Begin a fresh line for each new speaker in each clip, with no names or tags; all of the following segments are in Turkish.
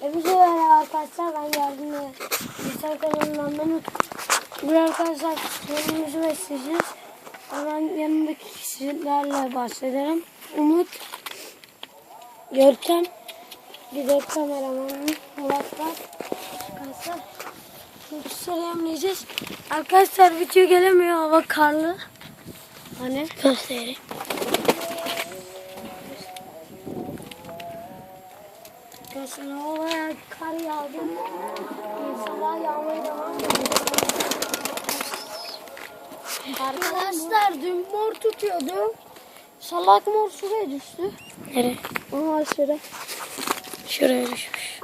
Hepinize merhaba arkadaşlar. Ben yardım Bilgisayar kanalından Mehmet. Bugün arkadaşlar kendimizi besleyeceğiz. Hemen yanındaki kişilerle bahsederim. Umut, Görkem, bir de kameramanım Murat var. Arkadaşlar şimdi selamlayacağız. Arkadaşlar video gelemiyor hava karlı. Hani göstereyim. Arkadaşlar havaya kar yağdı. Sabah yağmaya devam. Arkadaşlar dün mor tutuyordu. Salak mor şuraya düştü.
Nereye?
Ama şuraya.
Şuraya düşmüş.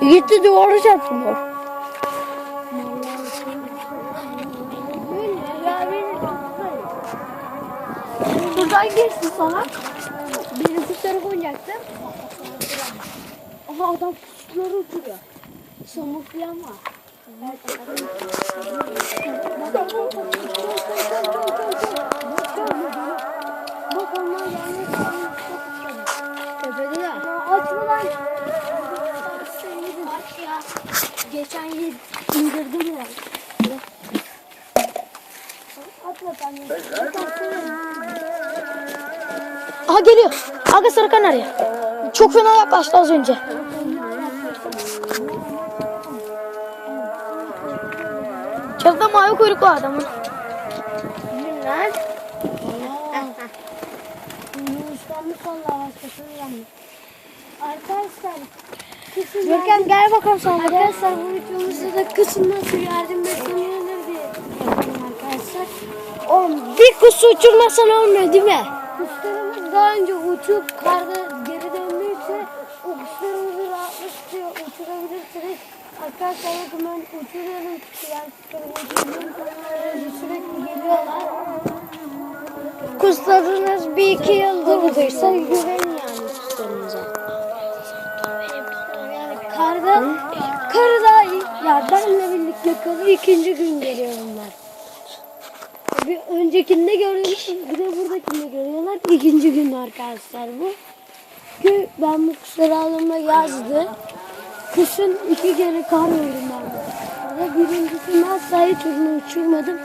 Gitti duvara çarptı mor. Buradan geçti salak. Benim kuşları oynayacaktım. Aha adam kuşları uçuruyor. Samuklayan var. Bak onlar ya. Açma lan. Aç ya. Geçen yıl indirdim ya. Atma sen.
Aha geliyor. Aga sarı kanarya. Çok fena yaklaştı az önce. Çatıda mavi kuyruk var adamın.
Lan. Yunuslanmış valla başkasını yanmış. Arkadaşlar.
Görkem gel bakalım sen.
Arkadaşlar bu videomuzda da kışın nasıl yardım bekleniyorlar diye arkadaşlar.
Oğlum bir kuş uçurmasan olmuyor değil mi?
Kuşlarımız daha önce uçup karda Arkadaşlar bakın ben uçuruyorum. Onlar sürekli geliyorlar.
Kuşlarınız bir iki yıldır buradaysa güvenin yani kuşlarınıza.
Yani karda, karda ya benimle birlikte karı ikinci gün geliyor bunlar. Bir öncekinde gördüğümüz bir de buradakinde görüyorlar. İkinci gün arkadaşlar bu. Ki ben bu kuşları aldığımda yazdı. Kışın iki kere kar gördüm ben birincisinde asla hiç uçurmadım.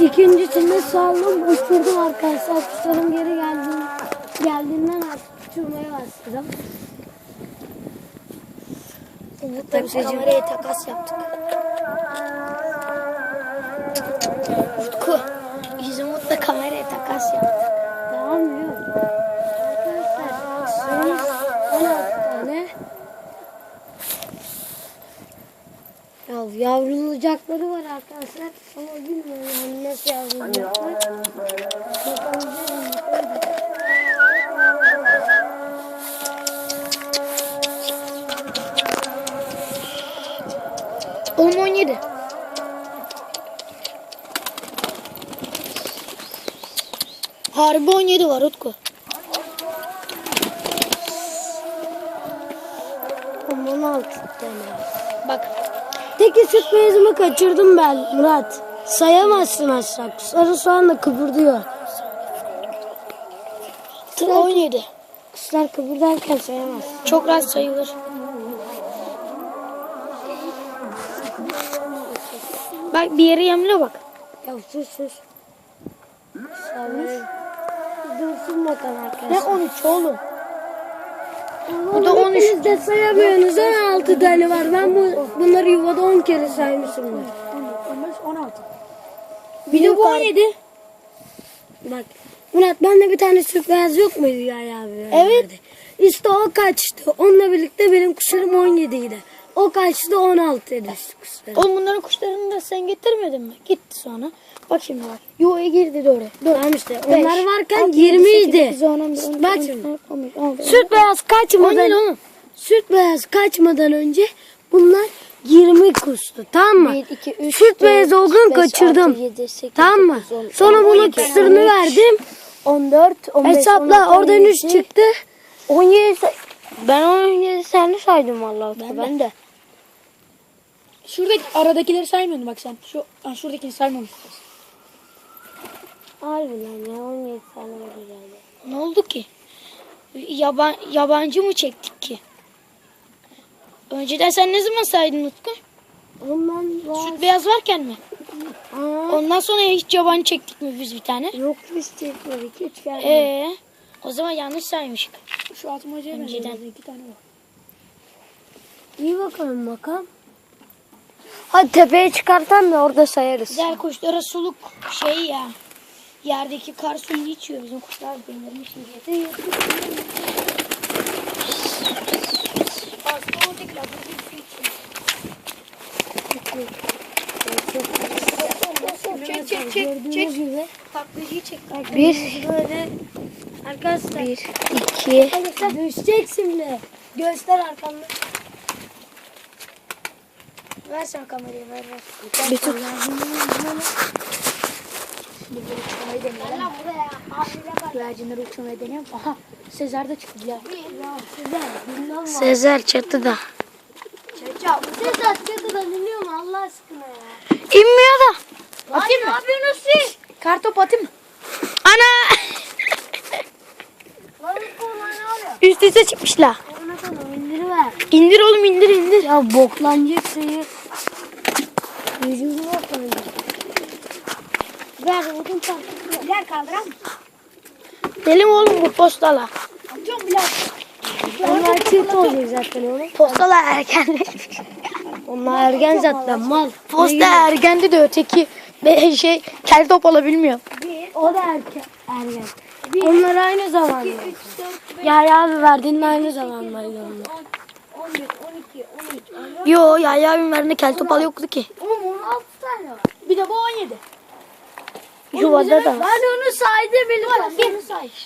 İkincisinde saldım uçurdum arkadaşlar. Kuşlarım geri geldi, geldiğinden artık uçurmaya başladım.
Tabii kameraya takas yaptık. Utku. Umut'la kameraya takas yaptık.
Ya yavrulayacakları var arkadaşlar ama bilmiyorum yani nasıl yavrulayacaklar. Bakalım
Oğlum 17. Harbi 17 var Utku.
Teki süt beyazımı kaçırdım ben Murat. Sayamazsın aşağı. Kuşları şu anda kıpırdıyor.
Tır 17.
Kuşlar kıpırdarken sayamazsın.
Çok rahat sayılır. Bak bir yere yemle bak.
Ya sus sus. Dursun bakalım
Ne
arkadaşlar.
13 oğlum?
Bu
da 13.
Hepiniz de sayamıyorsunuz. 16 tane var. Ben bu bunları yuvada 10 kere saymışımdır.
15, 16.
Bir de bu 17. Bak Murat bende bir tane beyaz yok muydu ya abi?
Evet.
İşte o kaçtı. Onunla birlikte benim kuşlarım 17 idi. O kaçtı 16 idi işte kuşlarım.
Oğlum bunların kuşlarını da sen getirmedin mi? Gitti sonra. Bak şimdi bak. Yuvaya girdi doğru.
Tamam işte.
Beş,
Onlar varken
altı,
20
yedi, sekiz,
idi. Bak şimdi.
dört,
Süt beyaz kaçmadan
17 oğlum.
Süt beyaz kaçmadan önce bunlar 20 kuştu. Tamam mı?
1, 2, 3,
Süt beyaz o gün kaçırdım.
7, 8,
Tamam mı?
9, 10,
Sonra
12,
bunun
13,
kısırını verdim.
14, 15,
Hesapla
16,
oradan 3
17,
çıktı.
17 say- ben 17 seni saydım vallahi. Ben, ben de.
Şuradaki aradakileri saymıyordun bak sen. Şu ha, şuradakini saymamışsın.
Harbiden ya 17 tane oldu geldi.
Ne oldu ki?
Yaban, yabancı mı çektik ki? Önceden sen ne zaman saydın Utku?
Ondan var.
Süt beyaz varken mi?
Aa,
Ondan sonra hiç yabancı çektik mi biz bir tane?
yok biz çekmedik. Hiç gelmedi.
Ee, o zaman yanlış saymışık.
Şu atmacaya
Önceden.
İki tane var.
İyi bakalım bakalım. Hadi tepeye çıkartan da orada sayarız.
Güzel kuşlara suluk şey ya. Yerdeki kar suyunu içiyor bizim kuşlar delirmiş diye. Hasta olacaklar. burada su içiyor. Çek çek çek çek. Taklacıyı çek.
Bir. Böyle. Arkadaşlar. Bir, iki. Düşecek şimdi.
Göster arkamda. Ver sen kamerayı ver ver.
Bir tut.
Uçmayı deneyelim. Güvercinleri uçmayı deneyelim. Aha Sezer de çıktı ya.
Sezer çatıda.
Sezer çatıda dinliyor mu Allah aşkına ya?
İnmiyor da.
Atayım mı? Ne yapıyorsunuz siz?
Kartop atayım mı?
Ana. Üst üste çıkmışlar. İndir oğlum indir indir.
Ya boklanacak şeyi. Vücudu boklanacak. Ver odun çarptı. Ver kaldıram.
Deli mi oğlum bu postala?
Atıyorum Bilal.
Onlar çift olacak zaten oğlum. Postala erken.
Onlar ergen zaten mal.
Posta ergendi de öteki be- şey kel top olabilmiyor.
O da erken. Ergen.
Onlar aynı zamanda.
Ya ya abi verdiğinin aynı zamanlardı onlar.
11, 12, 13, 14.
Yo ya ya verdiğinde kel topal yoktu ki.
Oğlum 16 tane var. Bir de bu 17.
Yuvada da.
Ben onu saydım benim. 1,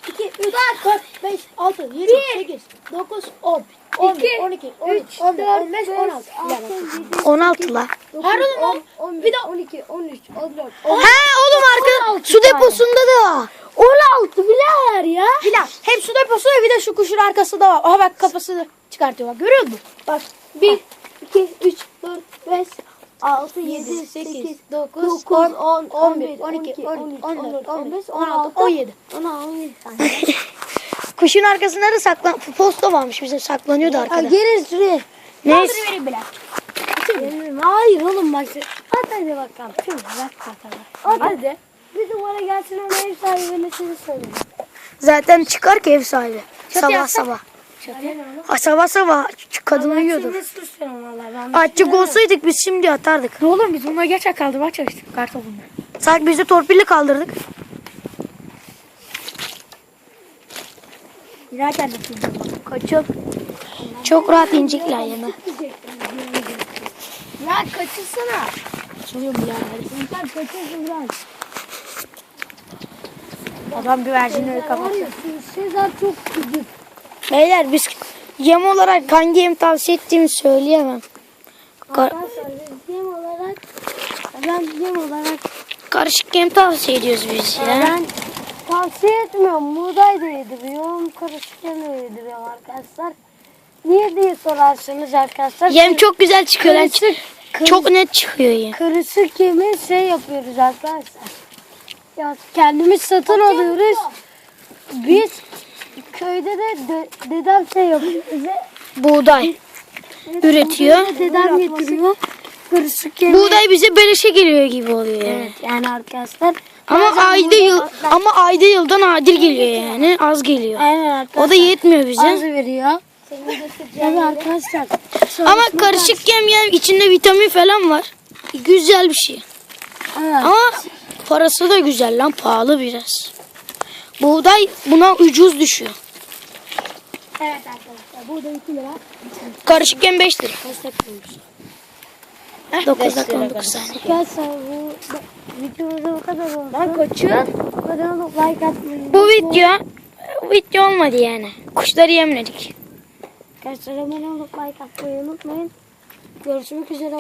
2, 3, 4, 5, 6, 7, 8, 9, 10, 11, 12, 13, 14, 15, 16.
16 la.
Hayır oğlum 10, bir de 12, 13, 14,
Ha oğlum arka su deposunda da.
16 biler ya.
Bilal hem su deposu bir de şu kuşun arkası da var. Aha bak kafasını çıkartıyor bak görüyor musun? Bak 1, 2, 3, 4, 5, 6, 7, 8, 9, 10, 10, 11, 12, 13, 14, 15, 16, 17.
Ona 17 tane.
Kuşun arkasında da saklan posta varmış bizim saklanıyordu arkada.
gelin şuraya.
Neyse.
Bilal.
Gelin. Hayır oğlum bak. At hadi bakalım. Şunu bırak bakalım.
At hadi.
Bir duvara gelsin ona ev sahibine seni söyleyeyim.
Zaten çıkar ki ev sahibi. sabah
yapsak.
sabah. Ha, sabah sabah kadın
ben.
Açık olsaydık biz şimdi atardık.
Ne oğlum biz bunları gerçek kaldırmaya çalıştık kartopunu.
Sanki biz de torpille kaldırdık.
Girerken de
Kaçıyor. Çok rahat incikler yana.
Ya kaçırsana.
Çalıyorum Bilal.
Sen kaçırsın biraz.
Adam güvercinleri
Var
kapattı.
ya Sezar çok küçük.
Beyler biz yem olarak hangi yem tavsiye ettiğimi söyleyemem. Ka-
Arkadaşlar biz yem olarak ben yem olarak
karışık yem tavsiye ediyoruz biz ya.
ben tavsiye etmiyorum. Buğday da yediriyorum. Karışık yem de yediriyorum arkadaşlar. Niye diye sorarsınız arkadaşlar.
Yem çok güzel çıkıyor. lan.
Karışık,
Çok net çıkıyor yem.
karışık yemi şey yapıyoruz arkadaşlar. Ya kendimiz satın alıyoruz. Biz köyde de, de dedem şey yapıyor bize.
Buğday üretiyor.
Dedem getiriyor. Karışık.
Buğday bize beleşe geliyor gibi oluyor yani.
Evet yani arkadaşlar.
Ama
bazen
ayda
buğday-
yıl ama ayda yıldan adil geliyor yani. Az geliyor.
Aynen arkadaşlar.
O da yetmiyor
Az
bize.
veriyor. Evet arkadaşlar.
Ama karışık yem yani içinde vitamin falan var. Güzel bir şey.
Evet.
Ama parası da güzel lan pahalı biraz. Buğday buna ucuz düşüyor.
Evet arkadaşlar. Burada 2 lira.
Karışık yem 5 lira.
Kaç dakika olmuş?
9 dakika 19 saniye.
Arkadaşlar bu videomuzda bu kadar olsun.
Lan kaçıyor.
Abone olup like atmayı.
Bu video video olmadı yani. Kuşları yemledik.
Arkadaşlar abone olup like atmayı unutmayın. Görüşmek üzere.